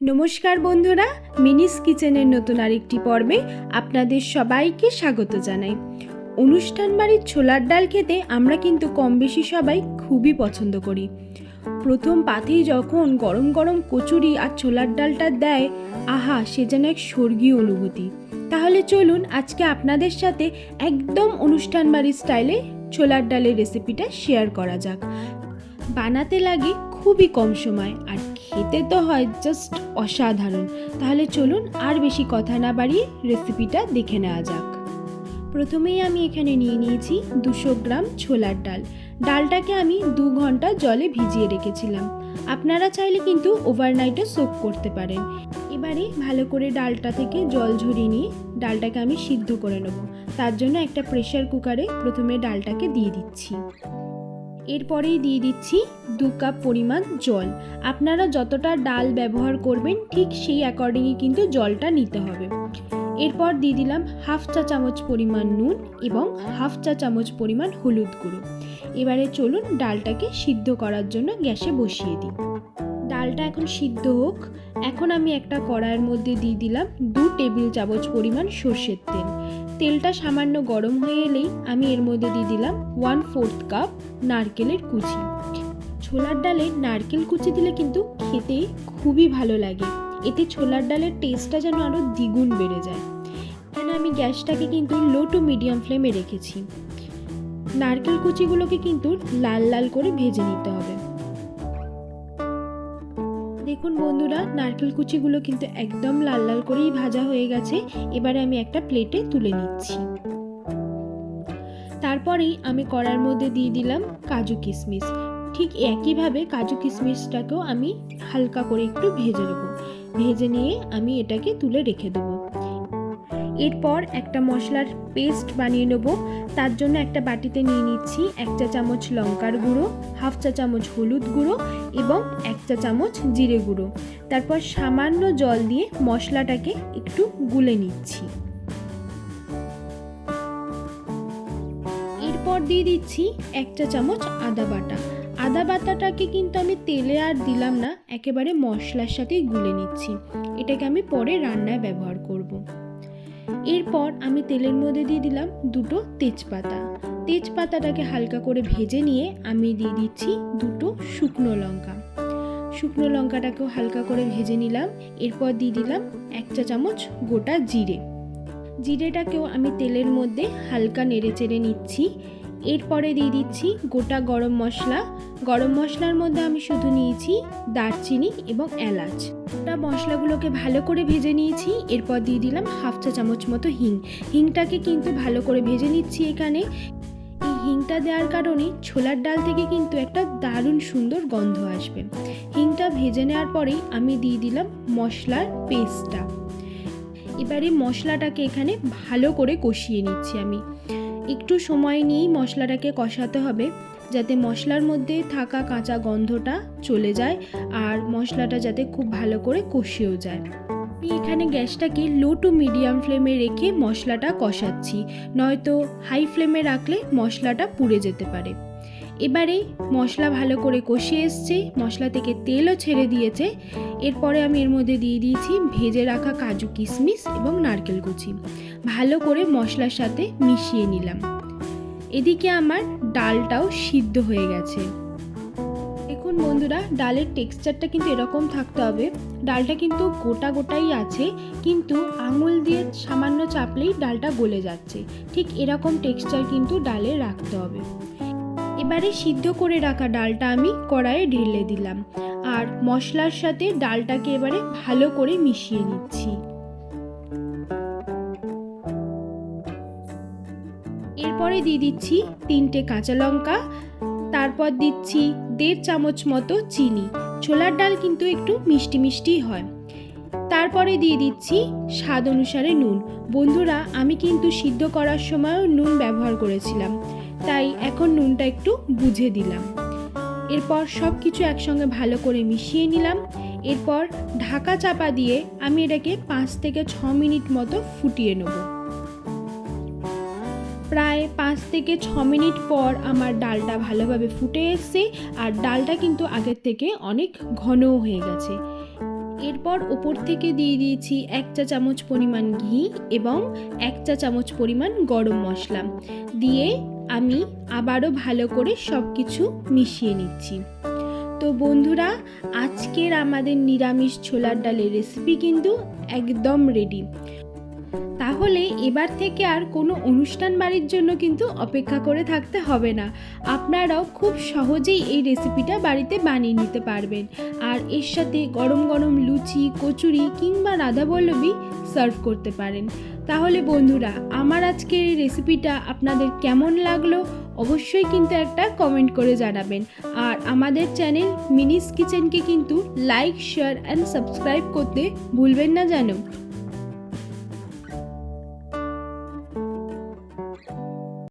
নমস্কার বন্ধুরা, মিনিস কিচেনের নতুন আরেকটি পর্বে আপনাদের সবাইকে স্বাগত জানাই। অনুষ্ঠান বাড়ির ছোলার ডাল খেতে আমরা কিন্তু কম বেশি সবাই খুবই পছন্দ করি। প্রথম পাতেই যখন গরম গরম কচুরি আর ছোলার ডালটা দেয়, আহা, সে যেন এক স্বর্গীয় অনুভূতি। তাহলে চলুন আজকে আপনাদের সাথে একদম অনুষ্ঠান বাড়ির স্টাইলে ছোলার ডালের রেসিপিটা শেয়ার করা যাক। বানাতে লাগে খুবই কম সময় আর খেতে তো হয় জাস্ট অসাধারণ। তাহলে চলুন আর বেশি কথা না বাড়িয়ে রেসিপিটা দেখে নেওয়া যাক। প্রথমেই আমি এখানে নিয়ে নিয়েছি দুশো গ্রাম ছোলার ডাল। ডালটাকে আমি দু ঘণ্টা জলে ভিজিয়ে রেখেছিলাম। আপনারা চাইলে কিন্তু ওভারনাইটও সোক করতে পারেন। এবারে ভালো করে ডালটা থেকে জল ঝরিয়ে নিয়ে ডালটাকে আমি সিদ্ধ করে নেব। তার জন্য একটা প্রেশার কুকারে প্রথমে ডালটাকে দিয়ে দিচ্ছি। এরপরেই দিয়ে দিচ্ছি দু কাপ পরিমাণ জল। আপনারা যতটা ডাল ব্যবহার করবেন, ঠিক সেই অ্যাকর্ডিংই কিন্তু জলটা নিতে হবে। এরপর দিয়ে দিলাম হাফ চা চামচ পরিমাণ নুন এবং হাফ চা চামচ পরিমাণ হলুদ গুঁড়ো। এবারে চলুন ডালটাকে সিদ্ধ করার জন্য গ্যাসে বসিয়ে দিই। ডালটা এখন সিদ্ধ হোক। এখন আমি একটা কড়াইয়ের মধ্যে দিয়ে দিলাম দু টেবিল চামচ পরিমাণ সর্ষের তেল। তেলটা সামান্য গরম হয়ে এলেই আমি এর মধ্যে দিয়ে দিলাম ওয়ান ফোর্থ কাপ নারকেলের কুচি। ছোলার ডালে নারকেল কুচি দিলে কিন্তু খেতে খুবই ভালো লাগে। এতে ছোলার ডালের টেস্টটা যেন আরও দ্বিগুণ বেড়ে যায়। এখানে আমি গ্যাসটাকে কিন্তু লো টু মিডিয়াম ফ্লেমে রেখেছি। নারকেল কুচিগুলোকে কিন্তু লাল লাল করে ভেজে নিতে হবে। দেখুন বন্ধুরা, নারকেল কুচিগুলো কিন্তু একদম লাল লাল করেই ভাজা হয়ে গেছে। এবারে আমি একটা প্লেটে তুলে নিচ্ছি। তারপরেই আমি কড়ার মধ্যে দিয়ে দিলাম কাজু কিশমিশ। ঠিক একইভাবে কাজু কিশমিশটাকেও আমি হালকা করে একটু ভেজে নেব। ভেজে নিয়ে আমি এটাকে তুলে রেখে দেবো। এরপর একটা মশলার পেস্ট বানিয়ে নেব। তার জন্য একটা বাটিতে নিয়ে নিচ্ছি এক চা চামচ লঙ্কার গুঁড়ো, হাফ চা চামচ হলুদ গুঁড়ো এবং এক চা চামচ জিরে গুঁড়ো। তারপর সামান্য জল দিয়ে মশলাটাকে একটু গুলে নিচ্ছি। এরপর দিয়ে দিচ্ছি এক চা চামচ আদা বাটা। আদা বাটাটাকে কিন্তু আমি তেলে আর দিলাম না, একেবারে মশলার সাথেই গুলে নিচ্ছি। এটাকে আমি পরে রান্নায় ব্যবহার করব। এরপর আমি তেলের মধ্যে দিয়ে দিলাম দুটো তেজপাতা। তেজপাতাটাকে হালকা করে ভেজে নিয়ে আমি দিয়ে দিচ্ছি দুটো শুকনো লঙ্কা। শুকনো লঙ্কাটাকেও হালকা করে ভেজে নিলাম। এরপর দিয়ে দিলাম এক চা চামচ গোটা জিরে। জিরেটাকেও আমি তেলের মধ্যে হালকা নেড়ে চেড়ে নিচ্ছি। এরপরে দিয়ে দিচ্ছি গোটা গরম মশলা। গরম মশলার মধ্যে আমি শুধু নিয়েছি দারচিনি এবং এলাচ। গোটা মশলাগুলোকে ভালো করে ভেজে নিয়েছি। এরপর দিয়ে দিলাম হাফ চা চামচ মতো হিং। হিংটাকে কিন্তু ভালো করে ভেজে নিচ্ছি এখানে। এই হিংটা দেওয়ার কারণে ছোলার ডাল থেকে কিন্তু একটা দারুণ সুন্দর গন্ধ আসবে। হিংটা ভেজে নেওয়ার পরেই আমি দিয়ে দিলাম মশলার পেস্টটা। এবারে মশলাটাকে এখানে ভালো করে কষিয়ে নিচ্ছি আমি। একটু সময় নিয়েই মশলাটাকে কষাতে হবে, যাতে মশলার মধ্যে থাকা কাঁচা গন্ধটা চলে যায় আর মশলাটা যাতে খুব ভালো করে কষিয়েও যায়। আমি এখানে গ্যাসটাকে লো টু মিডিয়াম ফ্লেমে রেখে মশলাটা কষাচ্ছি, নয়তো হাই ফ্লেমে রাখলে মশলাটা পুড়ে যেতে পারে। এবারে মশলা ভালো করে কষিয়ে এসছে। মশলা থেকে তেলও ছেড়ে দিয়েছে। এরপরে আমি এর মধ্যে দিয়ে দিয়েছি ভেজে রাখা কাজু কিশমিশ এবং নারকেল কুচি। ভালো করে মশলার সাথে মিশিয়ে নিলাম। এদিকে আমার ডালটাও সিদ্ধ হয়ে গেছে। দেখুন বন্ধুরা, ডালের টেক্সচারটা কিন্তু এরকম থাকতে হবে। ডালটা কিন্তু গোটা গোটাই আছে, কিন্তু আঙুল দিয়ে সামান্য চাপলেই ডালটা গলে যাচ্ছে। ঠিক এরকম টেক্সচার কিন্তু ডালে রাখতে হবে। এবারে সিদ্ধ করে রাখা ডালটা আমি কড়াইয়ে ঢেলে দিলাম। আর মশলার সাথে ডালটাকে এবারে ভালো করে মিশিয়ে নিচ্ছি। এরপরে দিয়ে দিচ্ছি তিনটে কাঁচা লঙ্কা, তারপর দিচ্ছি দেড় চামচ মতো চিনি। ছোলার ডাল কিন্তু একটু মিষ্টি মিষ্টি হয়। তারপরে দিয়ে দিচ্ছি স্বাদ অনুসারে নুন। বন্ধুরা, আমি কিন্তু সিদ্ধ করার সময়ও নুন ব্যবহার করেছিলাম। তাই এখন নুনটা একটু বুঝে দিলাম। এরপর সব কিছু একসঙ্গে ভালো করে মিশিয়ে নিলাম। এরপর ঢাকা চাপা দিয়ে আমি এটাকে পাঁচ থেকে ছ মিনিট মতো ফুটিয়ে নেব। প্রায় পাঁচ থেকে ছ মিনিট পর আমার ডালটা ভালোভাবে ফুটে এসছে আর ডালটা কিন্তু আগের থেকে অনেক ঘনও হয়ে গেছে। এরপর ওপর থেকে দিয়ে দিয়েছি এক চা চামচ পরিমাণ ঘি এবং এক চা চামচ পরিমাণ গরম মশলা। দিয়ে আমি আবারও ভালো করে সব কিছু মিশিয়ে নিচ্ছি। তো বন্ধুরা, আজকের আমাদের নিরামিষ ছোলার ডালের রেসিপি কিন্তু একদম রেডি তাহলে এবার থেকে আর কোনো অনুষ্ঠান বাড়ির জন্য কিন্তু অপেক্ষা করে থাকতে হবে না। আপনারাও খুব সহজেই এই রেসিপিটা বাড়িতে বানিয়ে নিতে পারবেন। আর এর সাথে গরম গরম লুচি, কচুরি কিংবা রাধাবল্লভী সার্ভ করতে পারেন। তাহলে বন্ধুরা, আমার আজকের এই রেসিপিটা আপনাদের কেমন লাগল অবশ্যই কিন্তু একটা কমেন্ট করে জানাবেন। আর আমাদের চ্যানেল মিনিস কিচেনকে কিন্তু লাইক শেয়ার অ্যান্ড সাবস্ক্রাইব করতে ভুলবেন না যেন